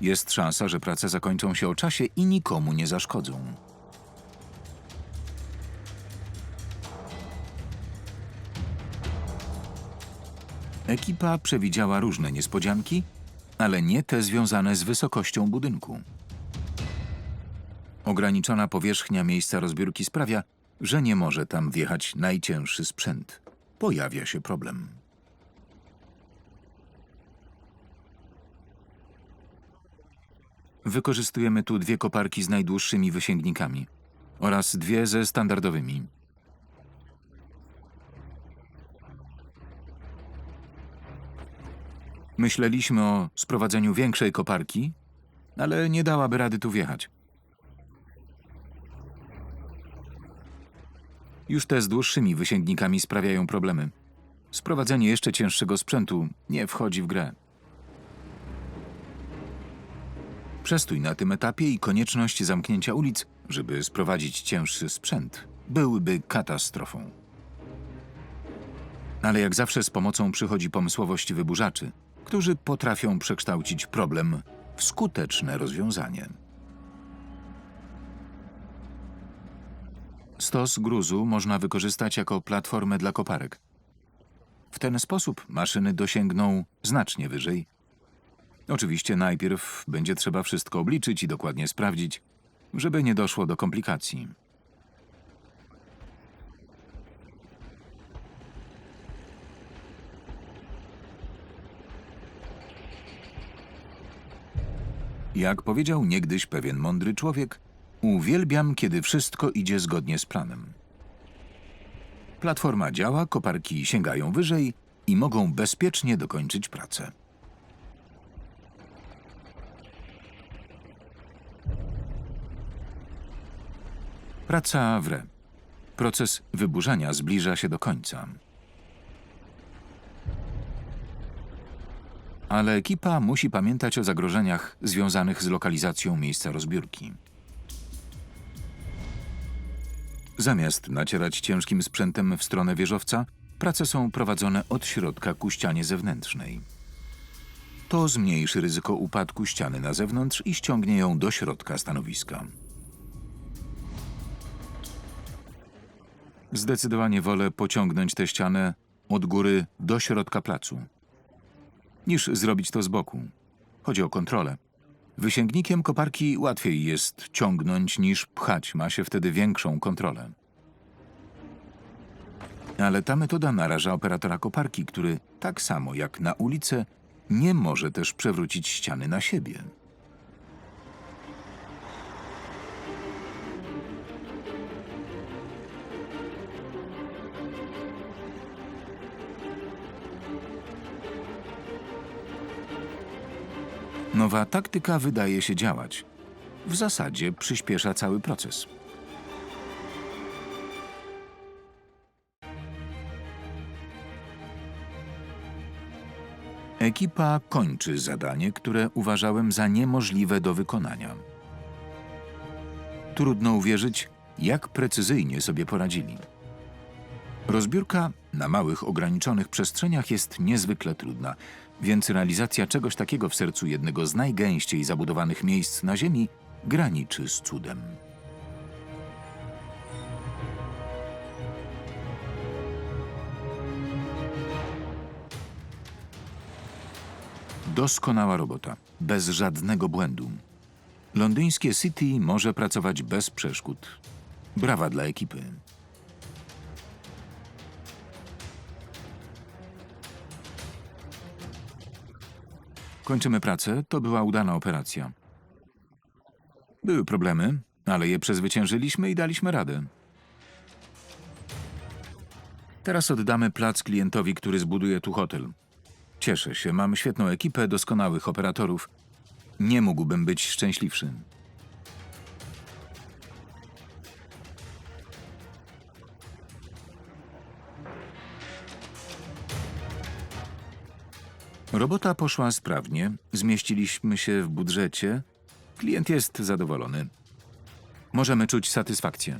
Jest szansa, że prace zakończą się o czasie i nikomu nie zaszkodzą. Ekipa przewidziała różne niespodzianki, ale nie te związane z wysokością budynku. Ograniczona powierzchnia miejsca rozbiórki sprawia, że nie może tam wjechać najcięższy sprzęt. Pojawia się problem. Wykorzystujemy tu dwie koparki z najdłuższymi wysięgnikami oraz dwie ze standardowymi. Myśleliśmy o sprowadzeniu większej koparki, ale nie dałaby rady tu wjechać. Już te z dłuższymi wysięgnikami sprawiają problemy. Sprowadzenie jeszcze cięższego sprzętu nie wchodzi w grę. Przestój na tym etapie i konieczność zamknięcia ulic, żeby sprowadzić cięższy sprzęt, byłyby katastrofą. Ale jak zawsze z pomocą przychodzi pomysłowość wyburzaczy, którzy potrafią przekształcić problem w skuteczne rozwiązanie. Stos gruzu można wykorzystać jako platformę dla koparek. W ten sposób maszyny dosięgną znacznie wyżej. Oczywiście najpierw będzie trzeba wszystko obliczyć i dokładnie sprawdzić, żeby nie doszło do komplikacji. Jak powiedział niegdyś pewien mądry człowiek, uwielbiam, kiedy wszystko idzie zgodnie z planem. Platforma działa, koparki sięgają wyżej i mogą bezpiecznie dokończyć pracę. Praca wre. Proces wyburzania zbliża się do końca. Ale ekipa musi pamiętać o zagrożeniach związanych z lokalizacją miejsca rozbiórki. Zamiast nacierać ciężkim sprzętem w stronę wieżowca, prace są prowadzone od środka ku ścianie zewnętrznej. To zmniejszy ryzyko upadku ściany na zewnątrz i ściągnie ją do środka stanowiska. Zdecydowanie wolę pociągnąć tę ścianę od góry do środka placu, niż zrobić to z boku. Chodzi o kontrolę. Wysięgnikiem koparki łatwiej jest ciągnąć niż pchać, ma się wtedy większą kontrolę. Ale ta metoda naraża operatora koparki, który tak samo jak na ulicę nie może też przewrócić ściany na siebie. Nowa taktyka wydaje się działać. W zasadzie przyspiesza cały proces. Ekipa kończy zadanie, które uważałem za niemożliwe do wykonania. Trudno uwierzyć, jak precyzyjnie sobie poradzili. Rozbiórka na małych, ograniczonych przestrzeniach jest niezwykle trudna, więc realizacja czegoś takiego w sercu jednego z najgęściej zabudowanych miejsc na Ziemi graniczy z cudem. Doskonała robota, bez żadnego błędu. Londyńskie City może pracować bez przeszkód. Brawa dla ekipy. Kończymy pracę, to była udana operacja. Były problemy, ale je przezwyciężyliśmy i daliśmy radę. Teraz oddamy plac klientowi, który zbuduje tu hotel. Cieszę się, mam świetną ekipę doskonałych operatorów. Nie mógłbym być szczęśliwszy. Robota poszła sprawnie, zmieściliśmy się w budżecie. Klient jest zadowolony. Możemy czuć satysfakcję.